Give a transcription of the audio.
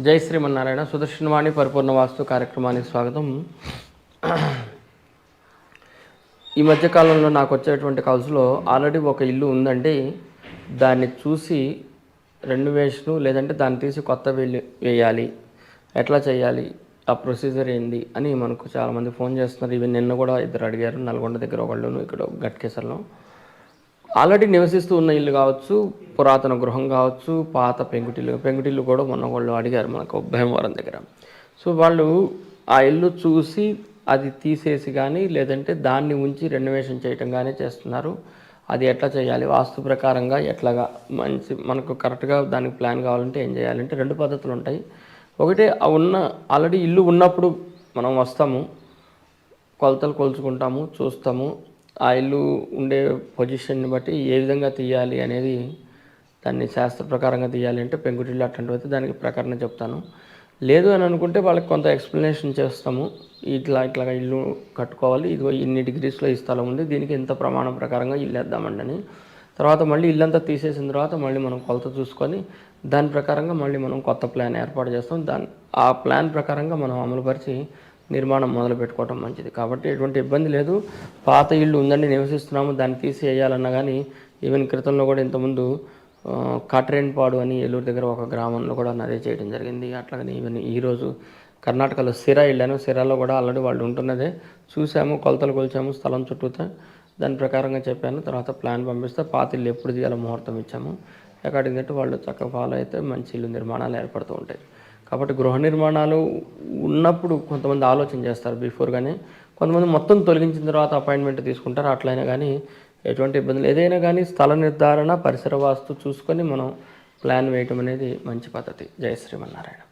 జై శ్రీమన్నారాయణ. సుదర్శనవాణి పరిపూర్ణ వాస్తు కార్యక్రమానికి స్వాగతం. ఈ మధ్యకాలంలో నాకు వచ్చేటువంటి కాల్స్లో ఆల్రెడీ ఒక ఇల్లు ఉందండి. దాన్ని చూసి రెన్యువేషను లేదంటే దాన్ని తీసి కొత్త వెళ్ళి వేయాలి. ఎట్లా చేయాలి? ఆ ప్రొసీజర్ ఏంది? అని మనకు చాలామంది ఫోన్ చేస్తున్నారు. ఇవి నిన్న కూడా ఇద్దరు అడిగారు. నల్గొండ దగ్గర ఒకళ్ళు ఇక్కడ గట్కేసర్లో. ఆల్రెడీ నివసిస్తూ ఉన్న ఇల్లు కావచ్చు పురాతన గృహం కావచ్చు పాత పెంకుటిల్లు పెంకుటిల్లు కూడా మొన్న వాళ్ళు అడిగారు మనకు భీమవరం దగ్గర. సో వాళ్ళు ఆ ఇల్లు చూసి అది తీసేసి కానీ లేదంటే దాన్ని ఉంచి రెనోవేషన్ చేయటం కానీ చేస్తున్నారు. అది ఎట్లా చేయాలి? వాస్తు ప్రకారంగా ఎట్లాగా? మంచి మనకు కరెక్ట్గా దానికి ప్లాన్ కావాలంటే ఏం చేయాలంటే రెండు పద్ధతులు ఉంటాయి. ఒకటి ఆ ఉన్న ఆల్రెడీ ఇల్లు ఉన్నప్పుడు మనం వస్తాము కొలతలు కొలుచుకుంటాము చూస్తాము ఆ ఇల్లు ఉండే పొజిషన్ని బట్టి ఏ విధంగా తీయాలి అనేది దాన్ని శాస్త్ర ప్రకారంగా తీయాలి అంటే పెంకుటిల్లు అట్లాంటివి అయితే దానికి ప్రకారం చెప్తాను. లేదు అని అనుకుంటే వాళ్ళకి కొంత ఎక్స్ప్లెనేషన్ చేస్తాము. ఇట్లా ఇట్లా ఇల్లు కట్టుకోవాలి. ఇదిగో ఇన్ని డిగ్రీస్లో ఈ స్థలం ఉంది. దీనికి ఇంత ప్రమాణం ప్రకారంగా ఇల్లు వేద్దామండి అని. తర్వాత మళ్ళీ ఇల్లంతా తీసేసిన తర్వాత మళ్ళీ మనం కొలత చూసుకొని దాని ప్రకారంగా మళ్ళీ మనం కొత్త ప్లాన్ ఏర్పాటు చేస్తాం. దాని ఆ ప్లాన్ ప్రకారంగా మనం అమలుపరిచి నిర్మాణం మొదలు పెట్టుకోవటం మంచిది. కాబట్టి ఎటువంటి ఇబ్బంది లేదు. పాత ఇల్లు ఉందండి నివసిస్తున్నాము. దాన్ని తీసేయాలన్నా కానీ ఈవెన్ క్రితంలో కూడా ఇంతకుముందు ఆ, కాట్రేన్పాడు అని ఏలూరు దగ్గర ఒక గ్రామంలో కూడా అదే చేయడం జరిగింది. అట్లాగని ఈవెన్ ఈరోజు కర్ణాటకలో సిరా వెళ్ళాను సిరాలో కూడా ఆల్రెడీ వాళ్ళు ఉంటున్నదే. చూసాము కొలతలు కొలిచాము స్థలం చుట్టూతో దాని ప్రకారంగా చెప్పాను. తర్వాత ప్లాన్ పంపిస్తే. పాత ఇల్లు ఎప్పుడు తీయాలో ముహూర్తం ఇచ్చాము. అకార్డింగ్ వాళ్ళు చక్కగా ఫాలో అయితే మంచి ఇల్లు నిర్మాణాలు ఏర్పడుతూ ఉంటాయి. కాబట్టి గృహ నిర్మాణాలు ఉన్నప్పుడు కొంతమంది ఆలోచన చేస్తారు బిఫోర్గానే కొంతమంది మొత్తం తొలగించిన తర్వాత అపాయింట్మెంట్ తీసుకుంటారు అట్లయినా కానీ ఎటువంటి ఇబ్బందులు ఏదైనా కానీ స్థల నిర్ధారణ పరిసర వాస్తు చూసుకొని మనం ప్లాన్ వేయటం అనేది మంచి పద్ధతి. జయ శ్రీమన్నారాయణ.